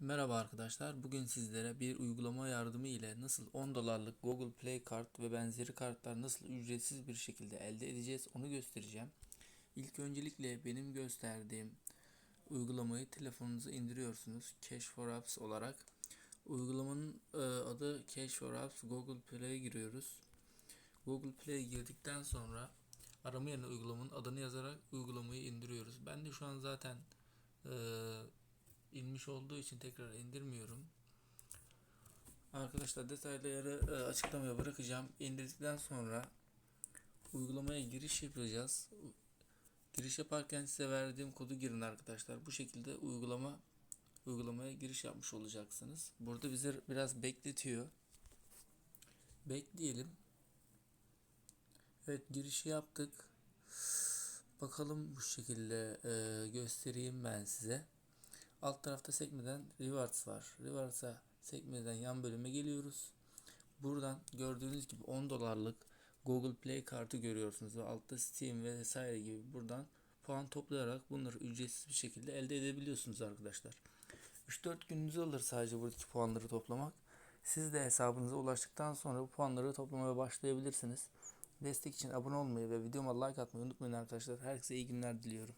Merhaba arkadaşlar. Bugün sizlere bir uygulama yardımı ile nasıl 10 dolarlık Google Play kart ve benzeri kartlar nasıl ücretsiz bir şekilde elde edeceğiz onu göstereceğim. İlk öncelikle benim gösterdiğim uygulamayı telefonunuza indiriyorsunuz. Cash for Apps olarak. Uygulamanın e, adı Cash for Apps. Google Play'e giriyoruz. Google Play'e girdikten sonra arama yerine uygulamanın adını yazarak uygulamayı indiriyoruz. Ben de şu an zaten e, inmiş olduğu için tekrar indirmiyorum. Arkadaşlar detayları e, açıklamaya bırakacağım. İndirdikten sonra uygulamaya giriş yapacağız. Giriş yaparken size verdiğim kodu girin arkadaşlar. Bu şekilde uygulama uygulamaya giriş yapmış olacaksınız. Burada bizi biraz bekletiyor. Bekleyelim. Evet girişi yaptık. Bakalım bu şekilde e, göstereyim ben size. Alt tarafta sekmeden Rewards var. Rewards'a sekmeden yan bölüme geliyoruz. Buradan gördüğünüz gibi 10 dolarlık Google Play kartı görüyorsunuz ve altta Steam ve vesaire gibi buradan puan toplayarak bunları ücretsiz bir şekilde elde edebiliyorsunuz arkadaşlar. 3-4 gününüzü alır sadece buradaki puanları toplamak. Siz de hesabınıza ulaştıktan sonra bu puanları toplamaya başlayabilirsiniz. Destek için abone olmayı ve videoma like atmayı unutmayın arkadaşlar. Herkese iyi günler diliyorum.